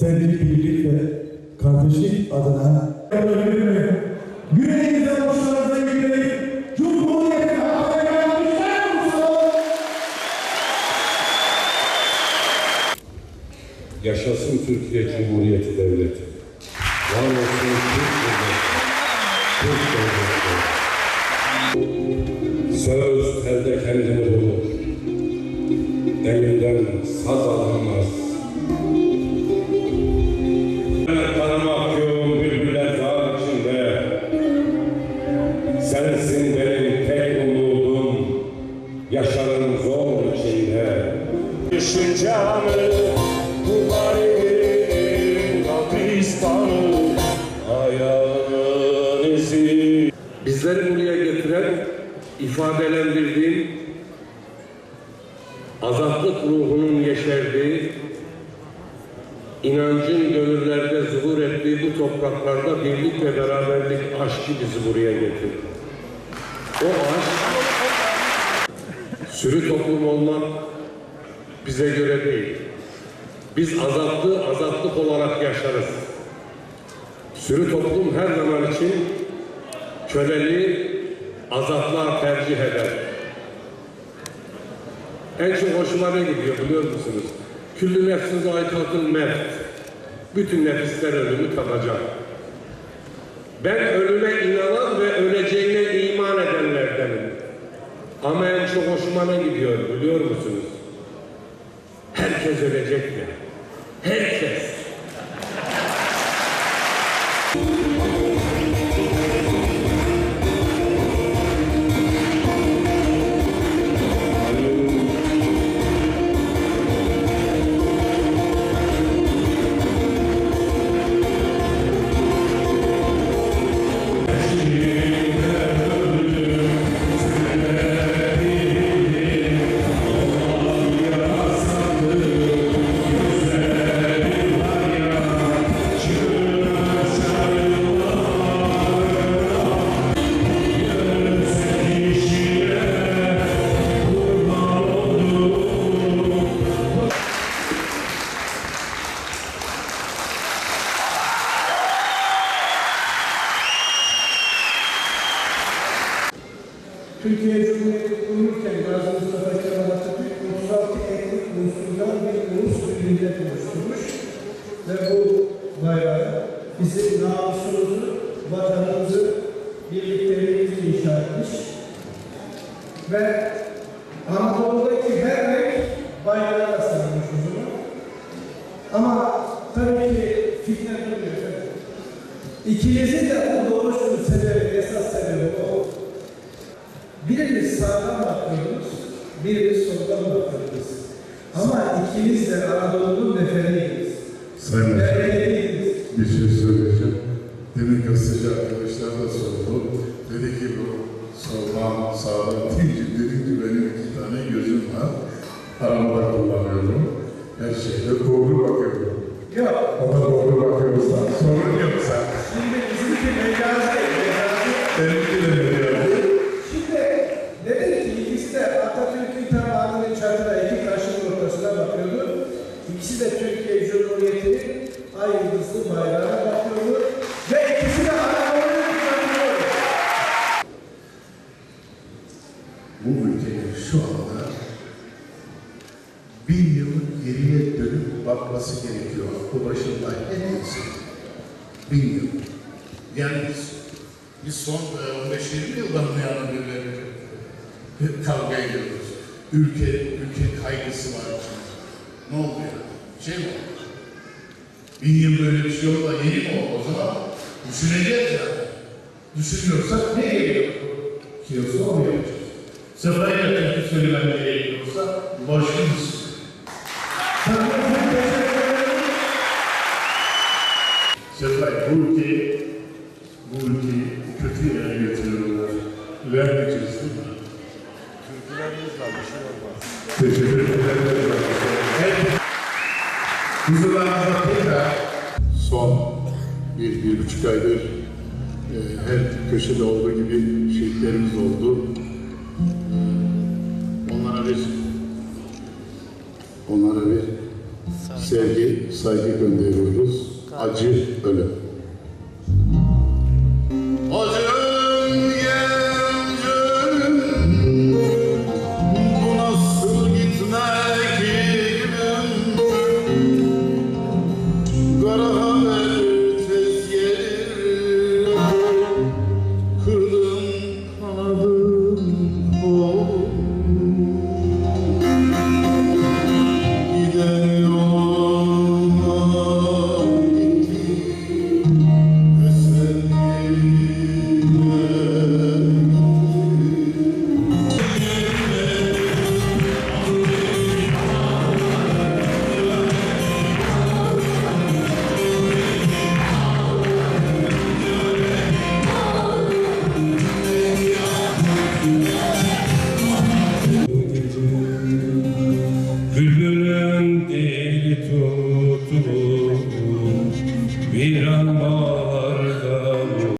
sevgi, birlik ve kardeşlik adına Yüreğinizden hoşlarınıza yüklenip Cumhuriyet'in hakkına yapmışlar mısınız? Yaşasın Türkiye Cumhuriyeti Devleti. Var olsun Türk Devleti. Türk. Söz telde kendini bulur. Elinden saz alamaz. Bizleri buraya getiren, ifadelendirdiğim azatlık ruhunun yeşerdiği, inancın gönüllerde zuhur ettiği bu topraklarda birlik ve beraberlik aşkı bizi buraya getirdi. O aşk, sürü toplum olmak bize göre değil. Biz azatlı, azatlık olarak yaşarız. Sürü toplum her zaman için köleliği azatlığa tercih eder. En çok hoşuma ne gidiyor biliyor musunuz? Küllü nefsin zayikatın mevt. Bütün nefisler ölümü tadacak. Ben ölüme inanan ve öleceğine iman edenlerdenim. Ama en çok hoşuma ne gidiyor biliyor musunuz? Herkes ölecek ya. Herkes. Türkiye Cumhuriyeti kurulurken Gazi Mustafa Kemal Atatürk 36 etnik unsurdan bir ulus bir oluşturmuş ve bu bayrağı bizim namusumuzu, vatanımızı, birlikteliğimizi inşa etmiş ve Anadolu'daki her renk bayrağa sarılmış o zaman. Ama tabii ki fitne duruyor. İkinizin de bu doğuşun bakıyoruz, birimiz soldan bakıyoruz. Ama ikimiz de Anadolu'nun neferiyiz. Sayın Neferiyiz. bir şey söyleyeceğim. Demin gazeteci arkadaşlar da sordu. Dedi ki bu soldan sağdan deyince dedi ki benim iki tane gözüm var. Aramda kullanıyorum. Her şeyde doğru bakıyorum. Yok, Ona doğru bakıyorsan sorun yoksa. şimdi bizimki mecazi, mecazi. Benimki de ay yıldızlı bayrağına bakıyordu. Ve ikisi de Anadolu'nun bakıyordu. Bu ülkenin şu anda bin yıl geriye dönüp bakması gerekiyor. Bu başında hepimizin. Bin yıl. Yani biz, biz son e, 15-20 yıldan bu yana birileri kavga ediyoruz. Ülke, ülke kaygısı var. Ne oldu ya? Şey mi? Bin yıl böyle bir şey oldu da yeni mi oldu o zaman? Düşüneceğiz yani. Düşünüyorsak ne geliyor? Kiyosu onu yapacağız. Sefayla türkü söylemem gerekiyorsa boşluğumuz. Sefay bu ülkeyi, bu ülkeyi kötü yere getiriyorlar. Vermeyeceğiz değil mi? Teşekkür ederim. Tekrar son bir, bir buçuk aydır e, her köşede olduğu gibi şehitlerimiz oldu. E, onlara bir onlara bir sevgi, saygı gönderiyoruz. Acı ölüm. Oh.